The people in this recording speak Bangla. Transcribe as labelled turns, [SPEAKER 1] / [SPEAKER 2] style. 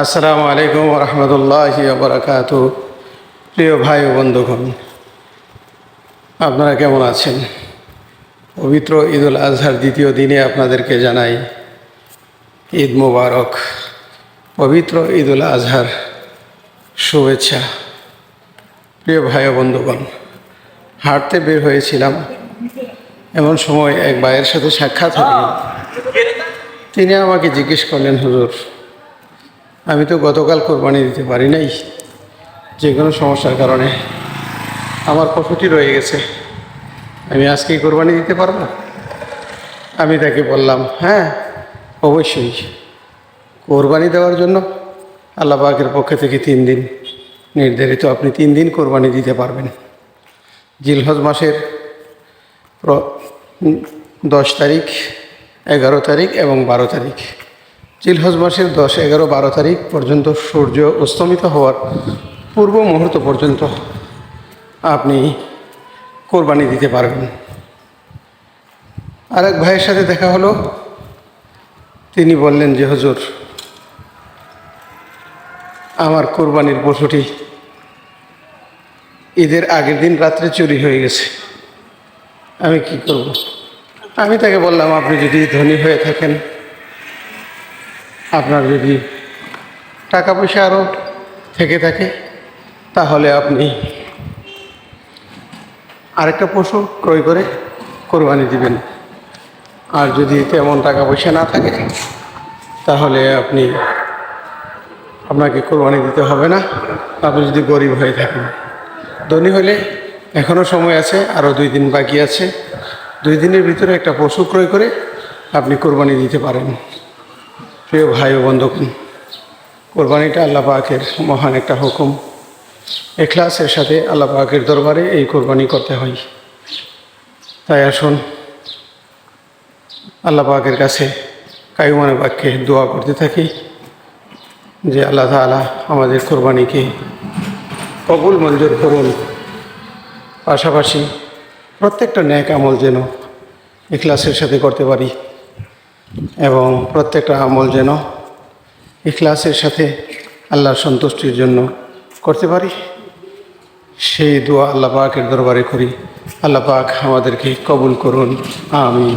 [SPEAKER 1] আসসালামু আলাইকুম রহমতুল্লাহ বরাকাত। প্রিয় ভাই ও বন্ধুগণ, আপনারা কেমন আছেন? পবিত্র ঈদুল আজহার দ্বিতীয় দিনে আপনাদেরকে জানাই ঈদ মুবারক। পবিত্র ঈদুল আজহার শুভেচ্ছা। প্রিয় ভাই ও বন্ধুগণ, হাঁটতে বের হয়েছিলাম। এমন সময় এক ভাইয়ের সাথে সাক্ষাৎ হল। তিনি আমাকে জিজ্ঞেস করলেন, হুজুর আমি তো গতকাল কোরবানি দিতে পারি নাই, যে কোনো সমস্যার কারণে। আমার পশুটি রয়ে গেছে। আমি আজকেই কোরবানি দিতে পারব? আমি তাকে বললাম হ্যাঁ অবশ্যই। কোরবানি দেওয়ার জন্য আল্লাহ পক্ষ থেকে তিন দিন। নির্ধারিত আপনি তিন দিন কোরবানি দিতে পারবেন। জিলহজ মাসের দশ তারিখ, এগারো তারিখ এবং বারো তারিখ। জিলহজ মাসের দশ, এগারো, বারো তারিখ পর্যন্ত সূর্য অস্তমিত হওয়ার পূর্ব মুহূর্ত পর্যন্ত আপনি কোরবানি দিতে পারবেন। আরেক ভাইয়ের সাথে দেখা হলো। তিনি বললেন যে, হুজুর, আমার কোরবানির পশুটি ঈদের আগের দিন রাত্রে চুরি হয়ে গেছে। আমি কি করব? আমি তাকে বললাম, আপনি যদি ধনী হয়ে থাকেন আপনার যদি টাকা পয়সা আরও থেকে থাকে, তাহলে আপনি আরেকটা পশু ক্রয় করে কোরবানি দিবেন। আর যদি তেমন টাকা পয়সা না থাকে, তাহলে আপনি আপনাকে কোরবানি দিতে হবে না। আপনি যদি গরিব হয়ে থাকেন। ধনী হলে এখনও সময় আছে আরও দুই দিন বাকি আছে। দুই দিনের ভিতরে একটা পশু ক্রয় করে আপনি কোরবানি দিতে পারেন। প্রিয় ভাই ও বন্ধুগণ, কোরবানিটা আল্লাহ পাকের মহান একটা হুকুম। এখলাসের সাথে আল্লাহ পাকের দরবারে এই কোরবানি করতে হয়। তাই আসুন, আল্লাহ পাকের কাছে কায়ুমানের বাক্যে দোয়া করতে থাকি যে আল্লাহ তাআলা আমাদের কোরবানিকে কবুল মঞ্জুর করুন। পাশাপাশি প্রত্যেকটা ন্যাক আমল যেন এখলাসের সাথে করতে পারি। এবং প্রত্যেকটা আমল যেন ইখলাসের সাথে আল্লাহর সন্তুষ্টির জন্য করতে পারি। সেই দোয়া আল্লাহ পাকের দরবারে করি। আল্লাহ পাক আমাদেরকে কবুল করুন। আমিন।